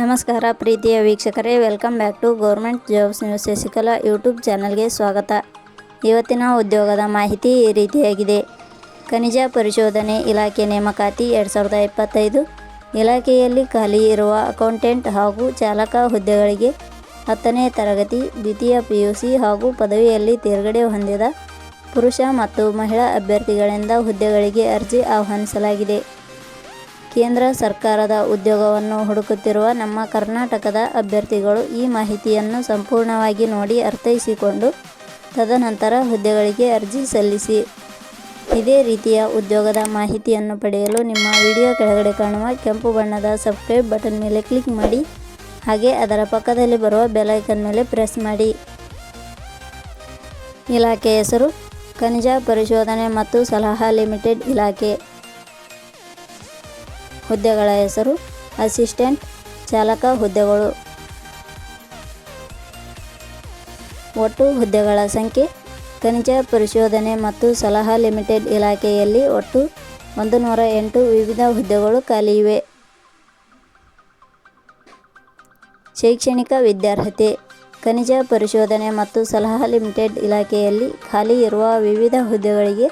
ನಮಸ್ಕಾರ ಪ್ರೀತಿಯ ವೀಕ್ಷಕರೇ welcome back to government jobs news Shashikala YouTube ಚಾನಲ್ಗೆ ಸ್ವಾಗತ. ಇವತ್ತಿನ ಉದ್ಯೋಗದ ಮಾಹಿತಿ ಈ ರೀತಿಯಾಗಿದೆ. ಖನಿಜ ಪರಿಶೋಧನೆ ಇಲಾಖೆ ನೇಮಕಾತಿ ಎರಡು ಸಾವಿರದ ಇಪ್ಪತ್ತೈದು. ಇಲಾಖೆಯಲ್ಲಿ ಖಾಲಿ ಇರುವ ಅಕೌಂಟೆಂಟ್ ಹಾಗೂ ಚಾಲಕ ಹುದ್ದೆಗಳಿಗೆ ಹತ್ತನೇ ತರಗತಿ, ದ್ವಿತೀಯ ಪಿ ಯು ಸಿ ಹಾಗೂ ಪದವಿಯಲ್ಲಿ ತೇರ್ಗಡೆ ಹೊಂದಿದ ಪುರುಷ ಮತ್ತು ಮಹಿಳಾ ಅಭ್ಯರ್ಥಿಗಳಿಂದ ಹುದ್ದೆಗಳಿಗೆ ಅರ್ಜಿ ಆಹ್ವಾನಿಸಲಾಗಿದೆ. ಕೇಂದ್ರ ಸರ್ಕಾರದ ಉದ್ಯೋಗವನ್ನು ಹುಡುಕುತ್ತಿರುವ ನಮ್ಮ ಕರ್ನಾಟಕದ ಅಭ್ಯರ್ಥಿಗಳು ಈ ಮಾಹಿತಿಯನ್ನು ಸಂಪೂರ್ಣವಾಗಿ ನೋಡಿ ಅರ್ಥೈಸಿಕೊಂಡು ತದನಂತರ ಹುದ್ದೆಗಳಿಗೆ ಅರ್ಜಿ ಸಲ್ಲಿಸಿ. ಇದೇ ರೀತಿಯ ಉದ್ಯೋಗದ ಮಾಹಿತಿಯನ್ನು ಪಡೆಯಲು ನಿಮ್ಮ ವಿಡಿಯೋ ಕೆಳಗಡೆ ಕಾಣುವ ಕೆಂಪು ಬಣ್ಣದ ಸಬ್ಸ್ಕ್ರೈಬ್ ಬಟನ್ ಮೇಲೆ ಕ್ಲಿಕ್ ಮಾಡಿ, ಹಾಗೆ ಅದರ ಪಕ್ಕದಲ್ಲಿ ಬರುವ ಬೆಲೈಕನ್ ಮೇಲೆ ಪ್ರೆಸ್ ಮಾಡಿ. ಇಲಾಖೆ ಹೆಸರು, ಖನಿಜ ಪರಿಶೋಧನೆ ಮತ್ತು ಸಲಹಾ ಲಿಮಿಟೆಡ್ ಇಲಾಖೆ. ಹುದ್ದೆಗಳ ಹೆಸರು, ಅಸಿಸ್ಟೆಂಟ್, ಚಾಲಕ ಹುದ್ದೆಗಳು. ಒಟ್ಟು ಹುದ್ದೆಗಳ ಸಂಖ್ಯೆ, ಖನಿಜ ಪರಿಶೋಧನೆ ಮತ್ತು ಸಲಹಾ ಲಿಮಿಟೆಡ್ ಇಲಾಖೆಯಲ್ಲಿ ಒಟ್ಟು ಒಂದು ನೂರ ಎಂಟು ವಿವಿಧ ಹುದ್ದೆಗಳು ಖಾಲಿ ಇವೆ. ಶೈಕ್ಷಣಿಕ ವಿದ್ಯಾರ್ಹತೆ, ಖನಿಜ ಪರಿಶೋಧನೆ ಮತ್ತು ಸಲಹಾ ಲಿಮಿಟೆಡ್ ಇಲಾಖೆಯಲ್ಲಿ ಖಾಲಿ ಇರುವ ವಿವಿಧ ಹುದ್ದೆಗಳಿಗೆ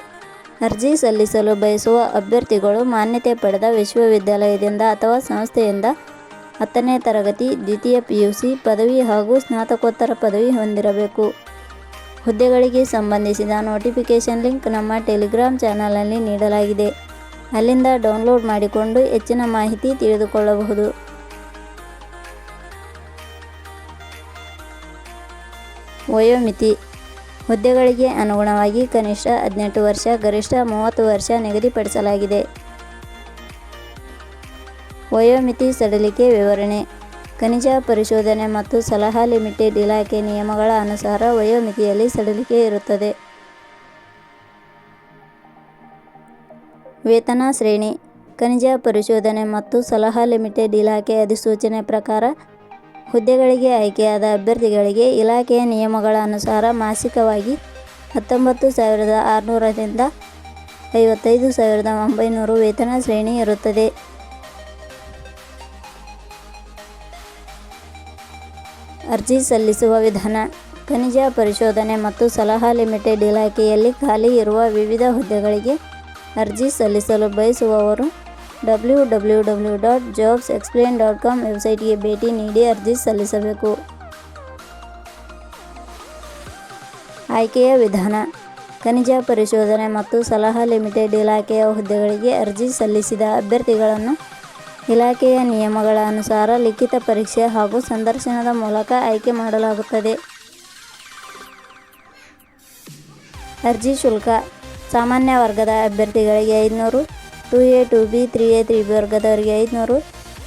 ಅರ್ಜಿ ಸಲ್ಲಿಸಲು ಬಯಸುವ ಅಭ್ಯರ್ಥಿಗಳು ಮಾನ್ಯತೆ ಪಡೆದ ವಿಶ್ವವಿದ್ಯಾಲಯದಿಂದ ಅಥವಾ ಸಂಸ್ಥೆಯಿಂದ ಹತ್ತನೇ ತರಗತಿ, ದ್ವಿತೀಯ ಪಿ ಯು ಸಿ ಪದವಿ ಹಾಗೂ ಸ್ನಾತಕೋತ್ತರ ಪದವಿ ಹೊಂದಿರಬೇಕು. ಹುದ್ದೆಗಳಿಗೆ ಸಂಬಂಧಿಸಿದ ನೋಟಿಫಿಕೇಷನ್ ಲಿಂಕ್ ನಮ್ಮ ಟೆಲಿಗ್ರಾಮ್ ಚಾನಲ್ನಲ್ಲಿ ನೀಡಲಾಗಿದೆ. ಅಲ್ಲಿಂದ ಡೌನ್ಲೋಡ್ ಮಾಡಿಕೊಂಡು ಹೆಚ್ಚಿನ ಮಾಹಿತಿ ತಿಳಿದುಕೊಳ್ಳಬಹುದು. ವಯೋಮಿತಿ ಹುದ್ದೆಗಳಿಗೆ ಅನುಗುಣವಾಗಿ ಕನಿಷ್ಠ ಹದಿನೆಂಟು ವರ್ಷ, ಗರಿಷ್ಠ ಮೂವತ್ತು ವರ್ಷ ನಿಗದಿಪಡಿಸಲಾಗಿದೆ. ವಯೋಮಿತಿ ಸಡಿಲಿಕೆ ವಿವರಣೆ. ಖನಿಜ ಪರಿಶೋಧನೆ ಮತ್ತು ಸಲಹಾ ಲಿಮಿಟೆಡ್ ಇಲಾಖೆ ನಿಯಮಗಳ ಅನುಸಾರ ವಯೋಮಿತಿಯಲ್ಲಿ ಸಡಿಲಿಕೆ ಇರುತ್ತದೆ. ವೇತನ ಶ್ರೇಣಿ. ಖನಿಜ ಪರಿಶೋಧನೆ ಮತ್ತು ಸಲಹಾ ಲಿಮಿಟೆಡ್ ಇಲಾಖೆ ಅಧಿಸೂಚನೆ ಪ್ರಕಾರ ಹುದ್ದೆಗಳಿಗೆ ಆಯ್ಕೆಯಾದ ಅಭ್ಯರ್ಥಿಗಳಿಗೆ ಇಲಾಖೆಯ ನಿಯಮಗಳ ಅನುಸಾರ ಮಾಸಿಕವಾಗಿ ಹತ್ತೊಂಬತ್ತು ಸಾವಿರದ ಆರುನೂರರಿಂದ ಐವತ್ತೈದು ಸಾವಿರದ ಒಂಬೈನೂರು ವೇತನ ಶ್ರೇಣಿ ಇರುತ್ತದೆ. ಅರ್ಜಿ ಸಲ್ಲಿಸುವ ವಿಧಾನ. ಖನಿಜ ಪರಿಶೋಧನೆ ಮತ್ತು ಸಲಹಾ ಲಿಮಿಟೆಡ್ ಇಲಾಖೆಯಲ್ಲಿ ಖಾಲಿ ಇರುವ ವಿವಿಧ ಹುದ್ದೆಗಳಿಗೆ ಅರ್ಜಿ ಸಲ್ಲಿಸಲು ಬಯಸುವವರು W W W dot jobs explain dot com ವೆಬ್ಸೈಟ್ಗೆ ಭೇಟಿ ನೀಡಿ ಅರ್ಜಿ ಸಲ್ಲಿಸಬೇಕು. ಆಯ್ಕೆಯ ವಿಧಾನ, ಖನಿಜ ಪರಿಶೋಧನೆ ಮತ್ತು ಸಲಹಾ ಲಿಮಿಟೆಡ್ ಇಲಾಖೆಯ ಹುದ್ದೆಗಳಿಗೆ ಅರ್ಜಿ ಸಲ್ಲಿಸಿದ ಅಭ್ಯರ್ಥಿಗಳನ್ನು ಇಲಾಖೆಯ ನಿಯಮಗಳ ಅನುಸಾರ ಲಿಖಿತ ಪರೀಕ್ಷೆ ಹಾಗೂ ಸಂದರ್ಶನದ ಮೂಲಕ ಆಯ್ಕೆ ಮಾಡಲಾಗುತ್ತದೆ. ಅರ್ಜಿ ಶುಲ್ಕ, ಸಾಮಾನ್ಯ ವರ್ಗದ ಅಭ್ಯರ್ಥಿಗಳಿಗೆ ಐದುನೂರು two A two B three A three B ವರ್ಗದವರಿಗೆ ಐದುನೂರು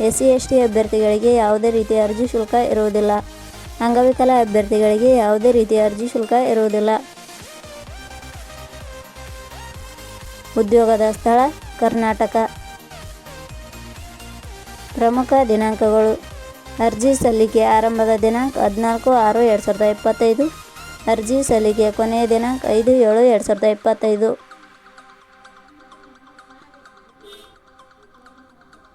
ಎಸ್ ಸಿ ಎಸ್ ಟಿ ಅಭ್ಯರ್ಥಿಗಳಿಗೆ ಯಾವುದೇ ರೀತಿಯ ಅರ್ಜಿ ಶುಲ್ಕ ಇರುವುದಿಲ್ಲ. ಅಂಗವಿಕಲ ಅಭ್ಯರ್ಥಿಗಳಿಗೆ ಯಾವುದೇ ರೀತಿಯ ಅರ್ಜಿ ಶುಲ್ಕ ಇರುವುದಿಲ್ಲ. ಉದ್ಯೋಗದ ಸ್ಥಳ, ಕರ್ನಾಟಕ. ಪ್ರಮುಖ ದಿನಾಂಕಗಳು. ಅರ್ಜಿ ಸಲ್ಲಿಕೆ ಆರಂಭದ ದಿನಾಂಕ ಹದಿನಾಲ್ಕು ಆರು ಎರಡು ಸಾವಿರದ ಇಪ್ಪತ್ತೈದು. ಅರ್ಜಿ ಸಲ್ಲಿಕೆ ಕೊನೆಯ ದಿನಾಂಕ ಐದು ಏಳು ಎರಡು ಸಾವಿರದ ಇಪ್ಪತ್ತೈದು.